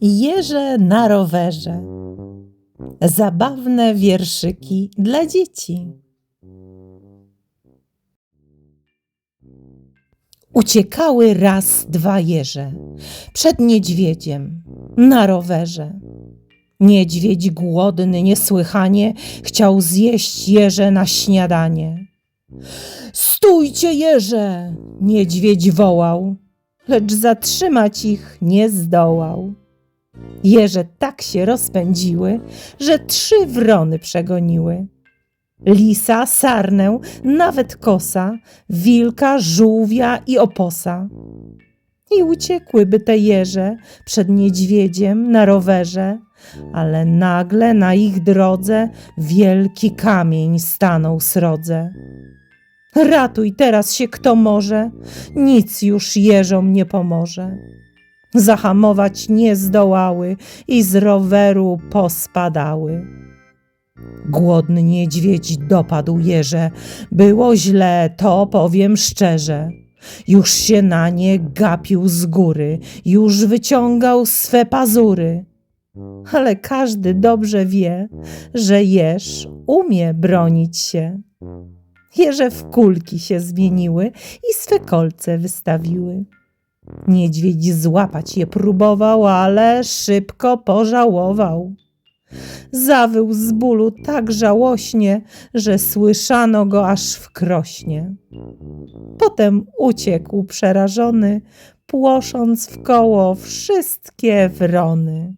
Jeże na rowerze. Zabawne wierszyki dla dzieci. Uciekały raz dwa jeże przed niedźwiedziem na rowerze. Niedźwiedź głodny niesłychanie chciał zjeść jeże na śniadanie. Stójcie jeże! Niedźwiedź wołał, lecz zatrzymać ich nie zdołał. Jeże tak się rozpędziły, że trzy wrony przegoniły. Lisa, sarnę, nawet kosa, wilka, żółwia i oposa. I uciekłyby te jeże przed niedźwiedziem na rowerze, ale nagle na ich drodze wielki kamień stanął srodze. Ratuj teraz się kto może, nic już jeżom nie pomoże. Zahamować nie zdołały i z roweru pospadały. Głodny niedźwiedź dopadł jeże, było źle, to powiem szczerze. Już się na nie gapił z góry, już wyciągał swe pazury. Ale każdy dobrze wie, że jeż umie bronić się. Jeże w kulki się zmieniły i swe kolce wystawiły. Niedźwiedź złapać je próbował, ale szybko pożałował. Zawył z bólu tak żałośnie, że słyszano go aż w krośnie. Potem uciekł przerażony, płosząc w koło wszystkie wrony.